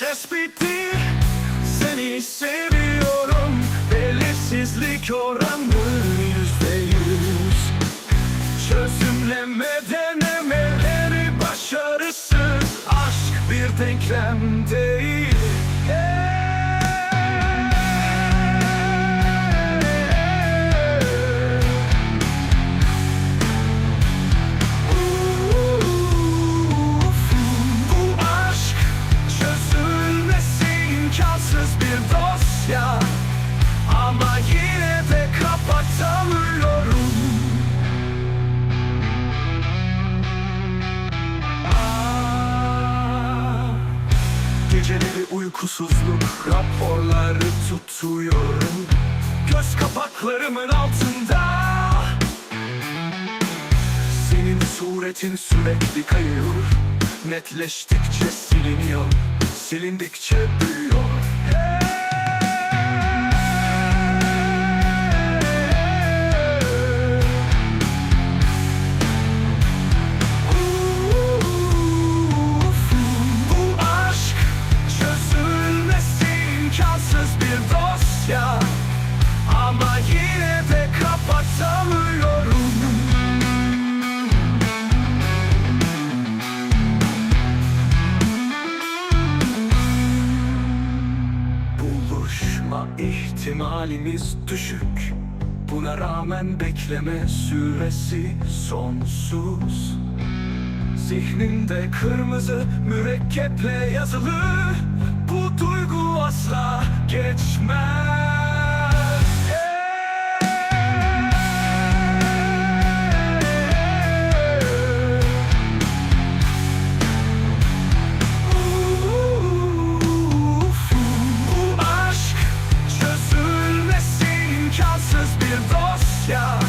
Tespittir seni seviyorum. Belirsizlik oranı yüzde yüz. Çözümleme denemeleri başarısı. Aşk bir denklemdir Geceleri uykusuzluk. Raporları tutuyorum. Göz kapaklarımın altında. Senin suretin sürekli kayıyor. Netleştikçe siliniyor. Silindikçe büyüyor Buluşma ihtimalimiz düşük. Buna rağmen bekleme süresi sonsuz. Zihnimde kırmızı mürekkeple yazılı. Bu duygu asla geçmez Yeah.